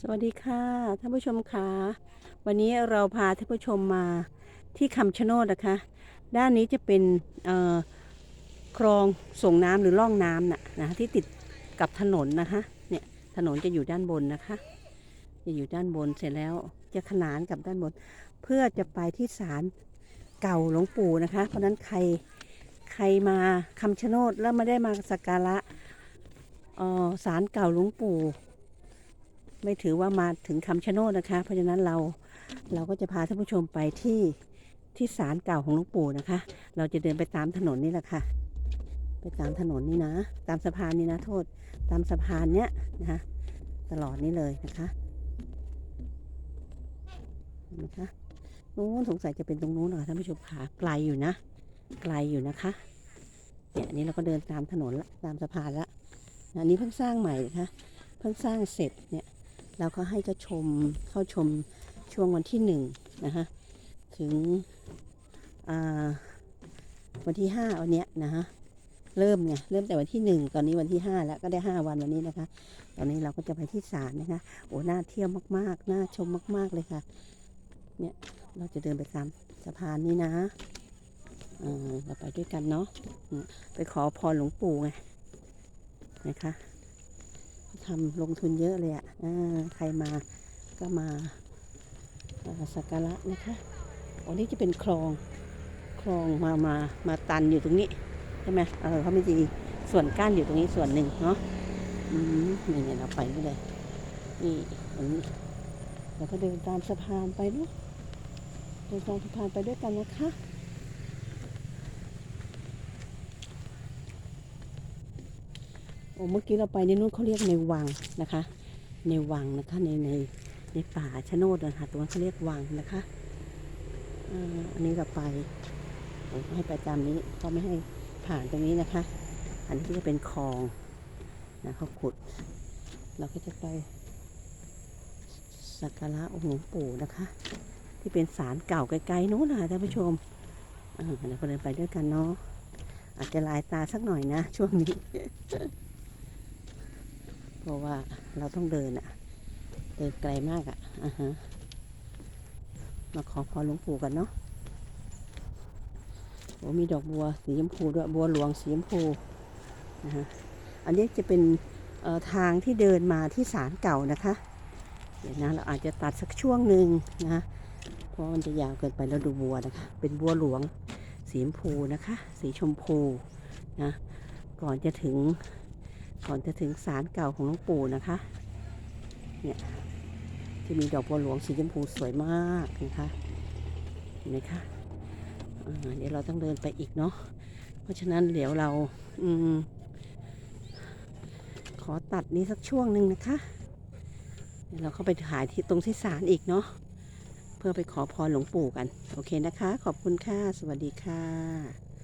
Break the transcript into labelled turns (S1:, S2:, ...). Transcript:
S1: สวัสดีค่ะท่านผู้ชมคะวันนี้เราพาท่านผู้ชมมาที่คำชะโนดนะคะ ด้านนี้จะเป็นคลองส่งน้ำหรือล่องน้ำน่ะนะที่ติดกับถนนนะคะเนี่ยถนนจะอยู่ด้านบนนะคะจะอยู่ด้านบนเสร็จแล้วจะขนานกับด้านบน เพื่อจะไปที่ศาลเก่าหลวงปู่นะคะ เพราะนั้นใครใครมาคำชะโนดแล้วไม่ได้มาสักการะอ่อศาลเก่าหลวงปู่ ไม่ถือว่ามาถึงคำชะโนดนะคะ เพราะฉะนั้นเราเราก็จะพาท่านผู้ชมไปที่ที่ศาลเก่าของหลวงปู่นะคะ เราจะเดินไปตามถนนนี่แหละค่ะ ไปตามถนนนี่นะ ตามสะพานนี่นะโทษ ตามสะพานเนี้ยนะคะตลอดนี้เลยนะคะนะคะนู้นสงสัยจะเป็นตรงนู้นเหรอท่านผู้ชมค่ะไกลอยู่นะ ไกลอยู่นะคะเนี่ยอันนี้เราก็เดินตามถนนละตามสะพานละอันนี้เพิ่งสร้างใหม่นะคะ เพิ่งสร้างเสร็จเนี่ย เราก็ให้ก็ชมเข้าชมช่วงวันที่หนึ่งนะคะถึงวันที่ห้าวันเนี้ยนะคะเริ่มไงเริ่มแต่วันที่หนึ่งตอนนี้วันที่ห้าแล้วก็ได้ห้าวันวันนี้นะคะ ตอนนี้เราก็จะไปที่ศาลนะคะโอ้หน่าเที่ยวมากๆน่าชมมาก ๆเลยค่ะ เนี่ยเราจะเดินไปตามสะพานนี้นะเออเราไปด้วยกันเนาะไปขอพรหลวงปู่ไงนะคะ ทำลงทุนเยอะเลยอะ่ะใครมาก็มาสักการะนะคะอันนี้จะเป็นคลองคลองมามามาตันอยู่ตรงนี้ใช่ไหมเออเขาไม่ดีส่วนกั้นอยู่ตรงนี้ส่วนหนึ่งเนาะอืมนี่เนี่ยเราไปนี่เลยนี่อันนี้เราก็เดินตามสะพานไปเนาะเดินตามสะพานไปด้วยกันนะคะ โอ้เมื่อกี้เราไปในนู้นเขาเรียกในวังนะคะ ในวังนะคะในในในป่าชะโนดนะคะตรงนั้นเขาเรียกวังนะคะอันนี้เราไปให้ไปตามนี้เขาไม่ให้ผ่านตรงนี้นะคะ อันนี้ก็จะเป็นคลองนะเขาขุด เราก็จะไปสักการะองค์หลวงปู่นะคะ ที่เป็นศาลเก่าไกลๆนู้นนะคะท่านผู้ชมอ่าเดี๋ยวเราเดินไปด้วยกันเนาะอาจจะลายตาสักหน่อยนะ ช่วงนี้ เพราะว่าเราต้องเดินอะเดินไกลมากอะอ่าฮะมาขอพรหลวงปู่กันเนาะโอ้มีดอกบัวสีชมพูด้วยบัวหลวงสีชมพูนะฮะอันนี้จะเป็นทางที่เดินมาที่ศาลเก่านะคะ เดี๋ยวนะเราอาจจะตัดสักช่วงหนึ่งนะเพราะมันจะยาวเกินไปแล้วดูบัวนะคะ เป็นบัวหลวงสีชมพูนะคะ สีชมพูนะก่อนจะถึง ก่อนจะถึงศาลเก่าของหลวงปู่นะคะ เนี่ยจะมีดอกบัวหลวงสีชมพูสวยมากนะคะเห็นไหมคะเดี๋ยวเราต้องเดินไปอีกเนาะเพราะฉะนั้นเดี๋ยวเราอมขอตัดนี้สักช่วงหนึ่งนะคะ เดี๋ยวเราเข้าไปถ่ายที่ตรงที่ศาลอีกเนาะเพื่อไปขอพรหลวงปู่กัน โอเคนะคะ ขอบคุณค่ะ สวัสดีค่ะ